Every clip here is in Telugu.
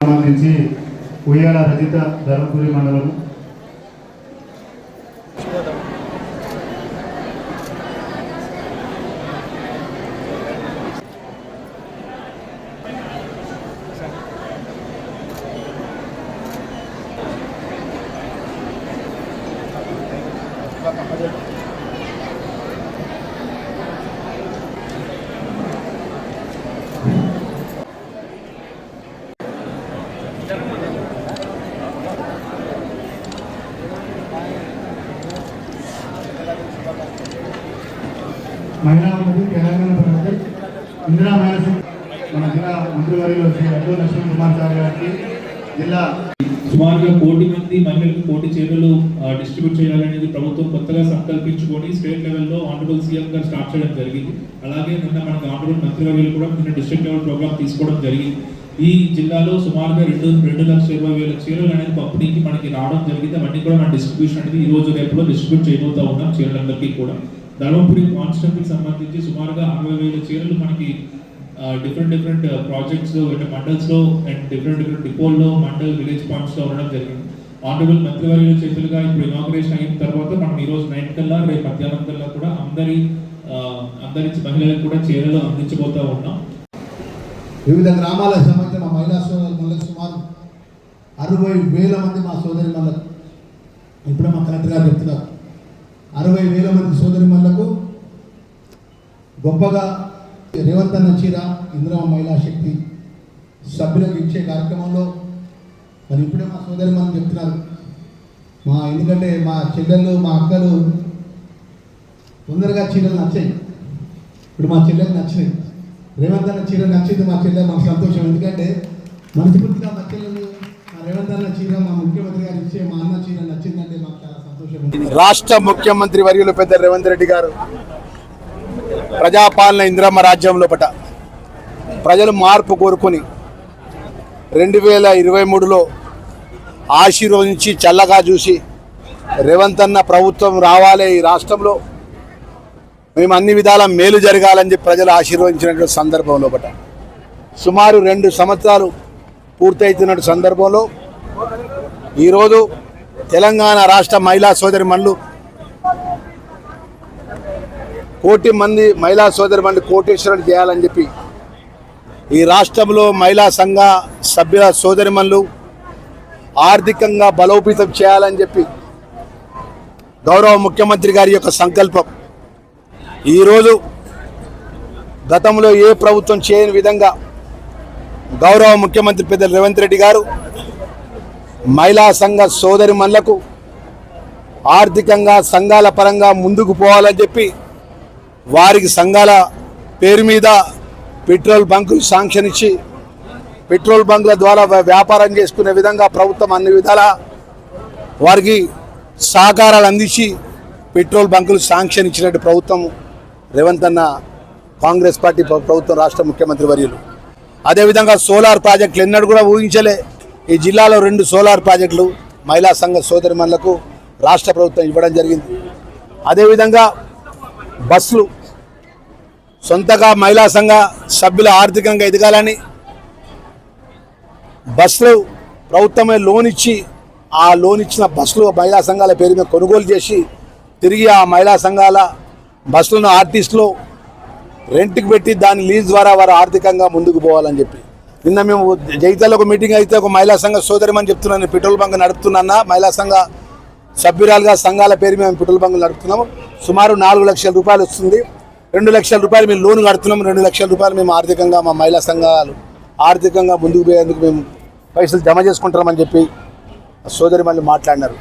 సంబంధించి ఉయ్యాల రజిత ధర్మపురి మండలం మహిళా తెలంగాణ ప్రభుత్వం ఇందిరా మహిళా మన జిల్లా మంత్రివర్యులు శ్రీ అడ్డు లక్ష్మణ్ కుమార్ సార్ గారికి జిల్లా సుమారుగా కోటి మంది మహిళలకు కోటి చీరలు డిస్ట్రిబ్యూట్ చేయాలనేది ప్రభుత్వం కొత్తగా సంకల్పించుకొని స్టేట్ లెవెల్లో ఆనరబుల్ సీఎం గారు స్టార్ట్ చేయడం జరిగింది. అలాగే నిన్న మనకు ఆనరబుల్ మంత్రివర్యులు కూడా నిన్న డిస్ట్రిక్ట్ లెవెల్ ప్రోగ్రామ్ తీసుకోవడం జరిగింది. ఈ జిల్లాలో సుమారుగా రెండు రెండు లక్షల ఇరవై వేల చీరలు అనేది పంపిణీకి మనకి రావడం జరిగింది. అవన్నీ కూడా మన డిస్ట్రిబ్యూషన్ అనేది ఈ రోజు రేపులో డిస్ట్రిబ్యూట్ చేయబోతా ఉన్నాం చీరలందరికీ కూడా. ధర్మపురి కాన్స్టిట్యూన్సీకి సంబంధించి సుమారుగా అరవై వేల చీరలు మనకి డిఫరెంట్ డిఫరెంట్ ప్రాజెక్ట్స్లో అంటే మండల్స్లో అండ్ డిఫరెంట్ డిఫరెంట్ డిపోల్లో మండల్ విలేజ్ పాయింట్స్లో ఉండడం జరిగింది. ఆనరబుల్ మంత్రివర్యుల చేతులుగా ఇప్పుడు ఇనాగ్రేషన్ అయిన తర్వాత మనం ఈ రోజు నైట్ కల్లా రేపు మధ్యాహ్నం కల్లా కూడా అందరి అందరి మహిళలకు కూడా చీరలు అందించబోతా ఉన్నాం. వివిధ గ్రామాలకు సంబంధించిన మా మహిళా సోదరులు మళ్ళీ సుమారు అరవై వేల మంది మా సోదరి మళ్ళకు ఇప్పుడే మా కలెక్టర్ గారు చెప్తున్నారు. అరవై వేల మంది సోదరి మళ్ళకు గొప్పగా రేవంత్ అన్న చీర ఇందిరా మహిళా శక్తి సభ్యులకు ఇచ్చే కార్యక్రమంలో మరి ఇప్పుడే మా సోదరి మనం చెప్తున్నారు. మా ఎందుకంటే మా చెల్లెళ్ళు మా అక్కలు తొందరగా చీరలు నచ్చాయి. ఇప్పుడు మా చెల్లెలు నచ్చినాయి. రేవంత్ అన్న చీర నచ్చింది మా చెల్లె మాకు సంతోషం. ఎందుకంటే మనస్ఫూర్తిగా మా చెల్లెలు మా రేవంత్ అన్న చీర మా ముఖ్యమంత్రి గారు ఇచ్చే మా అన్న చీర నచ్చిందంటే మాకు చాలా సంతోషం. రాష్ట్ర ముఖ్యమంత్రి వర్యులు పెద్ద రేవంత్ రెడ్డి గారు ప్రజాపాలన ఇందిరమ్మ రాజ్యంలో పట ప్రజలు మార్పు కోరుకొని రెండు వేల ఇరవై మూడులో ఆశీర్వదించి చల్లగా చూసి రేవంత్ అన్న ప్రభుత్వం రావాలి ఈ రాష్ట్రంలో. మేము అన్ని విధాల మేలు జరగాలని చెప్పి ప్రజలు ఆశీర్వదించినటువంటి సందర్భంలో ఒకట. సుమారు రెండు సంవత్సరాలు పూర్తవుతున్న సందర్భంలో ఈరోజు తెలంగాణ రాష్ట్ర మహిళా సోదరి మండలు కోటి మంది మహిళా సోదరి మంది కోటేశ్వరులు చేయాలని చెప్పి ఈ రాష్ట్రంలో మహిళా సంఘ సభ్యుల సోదరిమన్లు ఆర్థికంగా బలోపేతం చేయాలని చెప్పి గౌరవ ముఖ్యమంత్రి గారి యొక్క సంకల్పం. ఈరోజు గతంలో ఏ ప్రభుత్వం చేయని విధంగా గౌరవ ముఖ్యమంత్రి పెద్ద రేవంత్ రెడ్డి గారు మహిళా సంఘ సోదరి మనులకు ఆర్థికంగా సంఘాల పరంగా ముందుకు పోవాలని చెప్పి వారికి సంఘాల పేరు మీద పెట్రోల్ బంకులు శాంక్షన్ ఇచ్చి పెట్రోల్ బంకుల ద్వారా వ్యాపారం చేసుకునే విధంగా ప్రభుత్వం అన్ని విధాల వారికి సహకారాలు అందించి పెట్రోల్ బంకులు శాంక్షన్ ఇచ్చినట్టు ప్రభుత్వం రేవంత్ అన్న కాంగ్రెస్ పార్టీ ప్రభుత్వం రాష్ట్ర ముఖ్యమంత్రి వర్యులు. అదేవిధంగా సోలార్ ప్రాజెక్టులు ఎన్నడూ కూడా ఊహించలే. ఈ జిల్లాలో రెండు సోలార్ ప్రాజెక్టులు మహిళా సంఘ సోదరిమణులకు రాష్ట్ర ప్రభుత్వం ఇవ్వడం జరిగింది. అదేవిధంగా బస్సులు సొంతగా మహిళా సంఘ సభ్యుల ఆర్థికంగా ఎదగాలని బస్సులు ప్రభుత్వమే లోన్ ఇచ్చి ఆ లోన్ ఇచ్చిన బస్సులు మహిళా సంఘాల పేరు మీద కొనుగోలు చేసి తిరిగి ఆ మహిళా సంఘాల బస్సులను ఆర్టిస్టులు రెంట్కి పెట్టి దాని లీజ్ ద్వారా వారు ఆర్థికంగా ముందుకు పోవాలని చెప్పి. నిన్న మేము జైతాలో ఒక మీటింగ్ అయితే ఒక మహిళా సంఘ సోదరిమని చెప్తున్నాను. పెట్రోల్ బంక్ నడుపుతున్నా మహిళా సంఘ సభ్యురాలుగా సంఘాల పేరు మేము పెట్రోల్ బంక్ నడుపుతున్నాము. సుమారు నాలుగు లక్షల రూపాయలు వస్తుంది. రెండు లక్షల రూపాయలు మేము లోన్ కడుతున్నాము. రెండు లక్షల రూపాయలు మేము ఆర్థికంగా మా మహిళా సంఘాలు ఆర్థికంగా ముందుకు పోయేందుకు మేము పైసలు జమ చేసుకుంటామని చెప్పి సోదరి మళ్ళీ మాట్లాడినారు.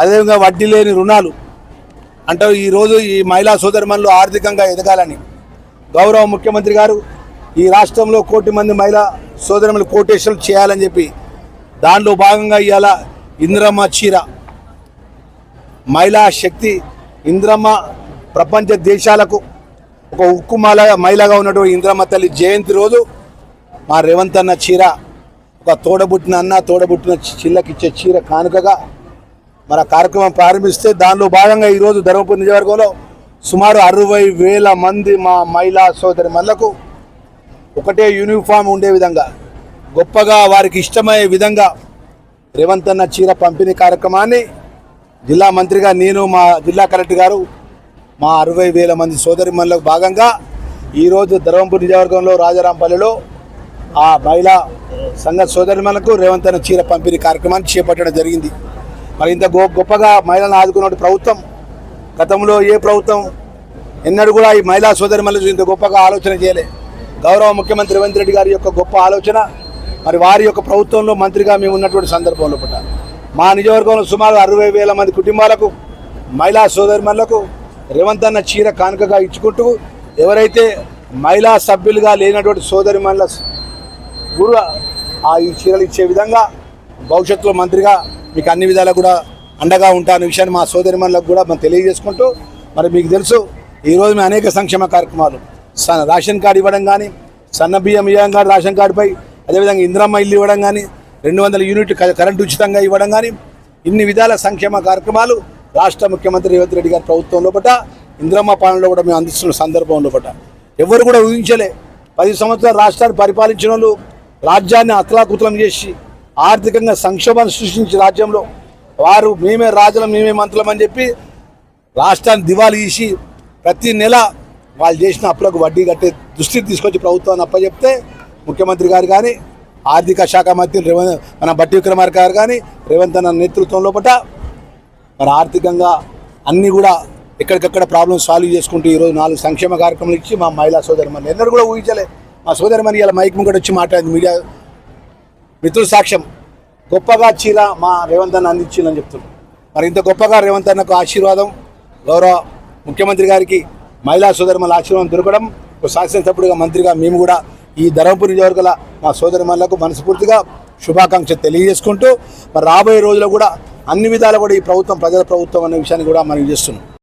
అదేవిధంగా వడ్డీ లేని రుణాలు అంటే ఈరోజు ఈ మహిళా సోదరిమణులు ఆర్థికంగా ఎదగాలని గౌరవ ముఖ్యమంత్రి గారు ఈ రాష్ట్రంలో కోటి మంది మహిళా సోదరిమణులు కోటేశ్వరం చేయాలని చెప్పి దానిలో భాగంగా ఇవాళ ఇంద్రమ్మ చీర. మహిళా శక్తి ఇంద్రమ్మ ప్రపంచ దేశాలకు ఒక ఉక్కుమాల మహిళగా ఉన్నటువంటి ఇంద్రమ్మ తల్లి జయంతి రోజు మా రేవంత్ అన్న చీర ఒక తోడబుట్టిన అన్న తోడబుట్టిన చిల్లకిచ్చే చీర కానుకగా మన కార్యక్రమం ప్రారంభిస్తే దానిలో భాగంగా ఈరోజు ధర్మపురి నియోజకవర్గంలో సుమారు అరవై వేల మంది మా మహిళా సోదరి మళ్ళకు ఒకటే యూనిఫామ్ ఉండే విధంగా గొప్పగా వారికి ఇష్టమయ్యే విధంగా రేవంత్ అన్న చీర పంపిణీ కార్యక్రమాన్ని జిల్లా మంత్రిగా నేను మా జిల్లా కలెక్టర్ గారు మా అరవై వేల మంది సోదరి మనులకు భాగంగా ఈరోజు ధర్మపురి నియోజకవర్గంలో రాజారాంపల్లిలో ఆ మహిళా సంఘ సోదరిమలకు రేవంత్ అన్న చీర పంపిణీ కార్యక్రమాన్ని చేపట్టడం జరిగింది. మరి ఇంత గొ గొప్పగా మహిళలను ఆదుకున్న ప్రభుత్వం గతంలో ఏ ప్రభుత్వం ఎన్నడూ కూడా ఈ మహిళా సోదరిమణులకు ఇంత గొప్పగా ఆలోచన చేయలే. గౌరవ ముఖ్యమంత్రి రేవంత్ రెడ్డి గారి యొక్క గొప్ప ఆలోచన మరి వారి యొక్క ప్రభుత్వంలో మంత్రిగా మేము ఉన్నటువంటి సందర్భంలో పుట్ట. మా నియోజకవర్గంలో సుమారు అరవై వేల మంది కుటుంబాలకు మహిళా సోదరిమణులకు రేవంత్ అన్న చీర కానుకగా ఇచ్చుకుంటూ ఎవరైతే మహిళా సభ్యులుగా లేనటువంటి సోదరిమణుల గురు ఆ ఈ చీరలు ఇచ్చే విధంగా భవిష్యత్తులో మంత్రిగా మీకు అన్ని విధాలా కూడా అండగా ఉంటాను విషయాన్ని మా సోదరిమణులకు కూడా మనం తెలియజేసుకుంటూ మరి మీకు తెలుసు ఈరోజు మేము అనేక సంక్షేమ కార్యక్రమాలు. రేషన్ కార్డు ఇవ్వడం కానీ సన్న బియ్యం ఇవ్వడం కానీ రేషన్ కార్డుపై అదేవిధంగా ఇంద్రమ్మ ఇల్లు ఇవ్వడం కానీ రెండు వందల యూనిట్ క- కరెంటు ఉచితంగా ఇవ్వడం కానీ ఇన్ని విధాల సంక్షేమ కార్యక్రమాలు రాష్ట్ర ముఖ్యమంత్రి రేవంత్ రెడ్డి గారి ప్రభుత్వంలో పట ఇంద్రమ్మ పాలనలో కూడా మేము అందిస్తున్న సందర్భంలో పట ఎవరు కూడా ఊహించలే పది సంవత్సరాలు రాష్ట్రాన్ని పరిపాలించిన వాళ్ళు రాజ్యాన్ని అతలాకుతలం చేసి ఆర్థికంగా సంక్షోభాన్ని సృష్టించి రాజ్యంలో వారు మేమే రాజులం మేమే మంత్రులం అని చెప్పి రాష్ట్రాన్ని దివాలు తీసి ప్రతి నెల వాళ్ళు చేసిన అప్పులకు వడ్డీ కట్టే దృష్టికి తీసుకొచ్చి ప్రభుత్వాన్ని అప్పచెప్తే ముఖ్యమంత్రి గారు కానీ ఆర్థిక శాఖ మంత్రి రేవంత్ మన బట్టి విక్రమార్ గారు కానీ రేవంత్ అన్న నేతృత్వం లోపల మరి ఆర్థికంగా అన్నీ కూడా ఎక్కడికక్కడ ప్రాబ్లమ్స్ సాల్వ్ చేసుకుంటూ ఈరోజు నాలుగు సంక్షేమ కార్యక్రమాలు ఇచ్చి మా మహిళా సోదరిమణి ఎన్నడూ కూడా ఊహించలే. మా సోదరిమణి ఇలా మైక్ ముంగట వచ్చి మాట్లాడింది మీడియా మిత్రుల సాక్ష్యం. గొప్పగా చీర మా రేవంత్ అన్న అందించిందని చెప్తున్నాం మరి ఇంత గొప్పగా రేవంత్ అన్నకు ఆశీర్వాదం గౌరవ ముఖ్యమంత్రి గారికి మహిళా సోదరిమల ఆశీర్వాదం దొరకడం ఒక శాసనసభ్యుడిగా మంత్రిగా మేము కూడా ఈ ధర్మపురి నియోజకవర్గాల మా సోదరిమల్లకు మనస్ఫూర్తిగా శుభాకాంక్షలు తెలియజేసుకుంటూ మరి రాబోయే రోజుల్లో కూడా అన్ని విధాలు కూడా ఈ ప్రభుత్వం ప్రజల ప్రభుత్వం అనే విషయాన్ని కూడా మనం చేస్తున్నాం.